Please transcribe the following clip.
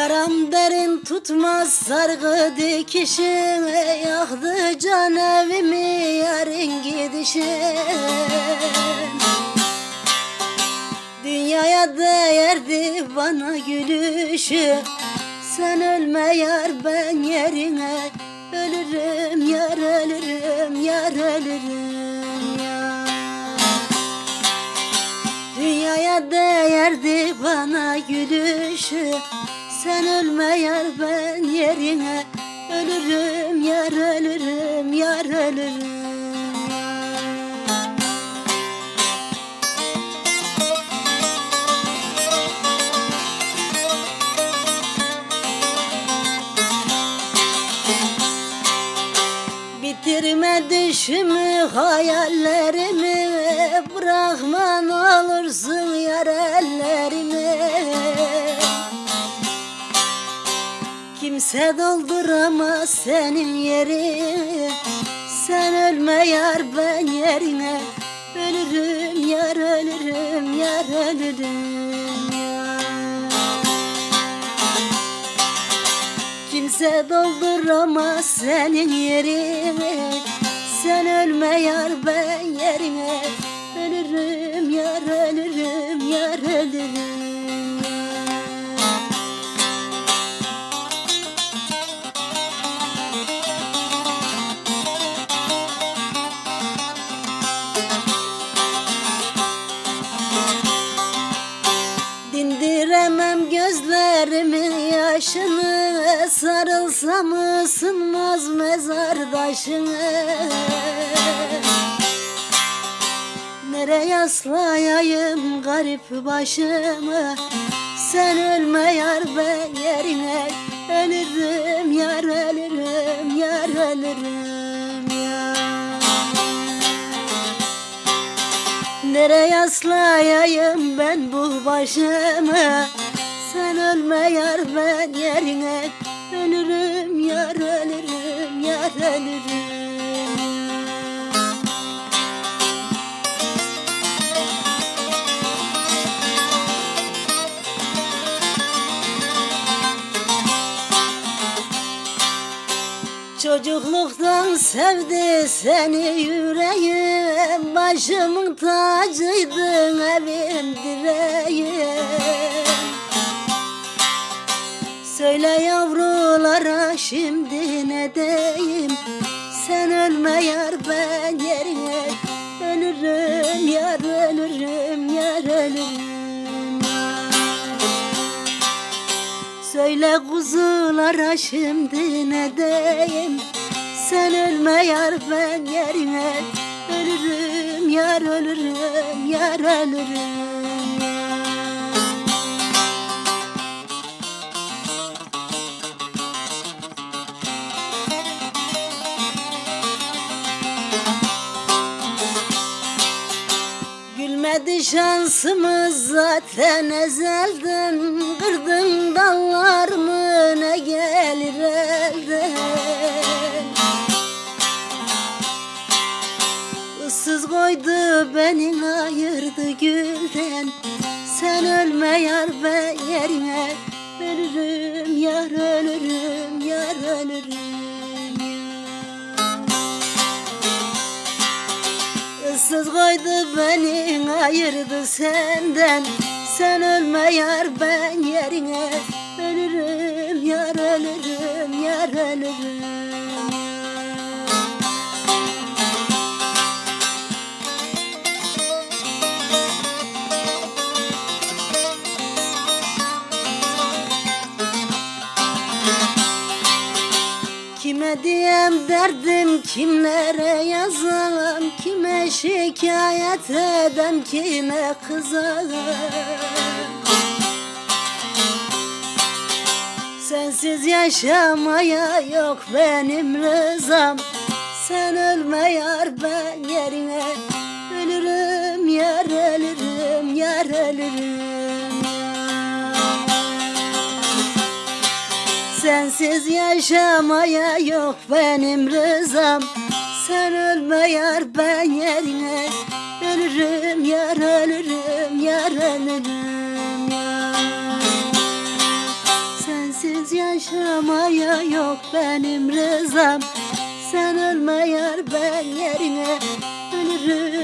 Yaram derin tutmaz sargı dikişin Yaktı can evimi yarın gidişin Dünyaya değerdi bana gülüşü Sen ölme yar ben yerine Ölürüm yar ölürüm yar ölürüm yar Dünyaya değerdi bana gülüşü Sen ölme yar ben yerine. Ölürüm yar ölürüm yar ölürüm. Bitirme düşümü hayallerimi. Bırakma ne olursun yar ellerimi Kimse dolduramaz senin yerini Sen ölme yar ben yerine Ölürüm yar ölürüm yar ölürüm yar. Kimse dolduramaz senin yerini Sen ölme yar ben yerine yaşını Sarılsam ısınmaz mezardaşını? Nereye yaslayayım garip başımı? Sen ölme yar ben yerine Ölürüm yar ölürüm yar ölürüm yar Nereye yaslayayım ben bu başımı Sen ölme yar ben yerine. Ölürüm yar ölürüm yar ölürüm. Çocukluktan sevdi seni yüreğim. Başımın tacıydın evim direğim Söyle yavrulara şimdi ne diyeyim? Sen ölme yar ben yerine Ölürüm yar ölürüm yar ölürüm Söyle kuzulara şimdi ne diyeyim? Sen ölme yar ben yerine Ölürüm yar ölürüm yar ölürüm Gülmedi şansımız zaten ezelden Kırdın dallarımı ne gelir elden? Issız koydu beni ayırdı gülden. Sen ölme yar ben yerine Ölürüm yar ölürüm yar ölürüm Issız koydu beni ayırdı senden. Sen ölme yar ben yerine Ölürüm yar ölürüm yar ölürüm Kime diyem derdim kimlere yazalım Kime şikayet edem kime kızalım Sensiz yaşamaya yok benim rızam. Sen ölme yar ben yerine Sensiz yaşamaya yok benim rızam. Sen ölme yar ben yerine Ölürüm yar ölürüm yar ölürüm yar Sensiz Yaşamaya yok benim rızam. Sen ölme yar ben yerine Ölürüm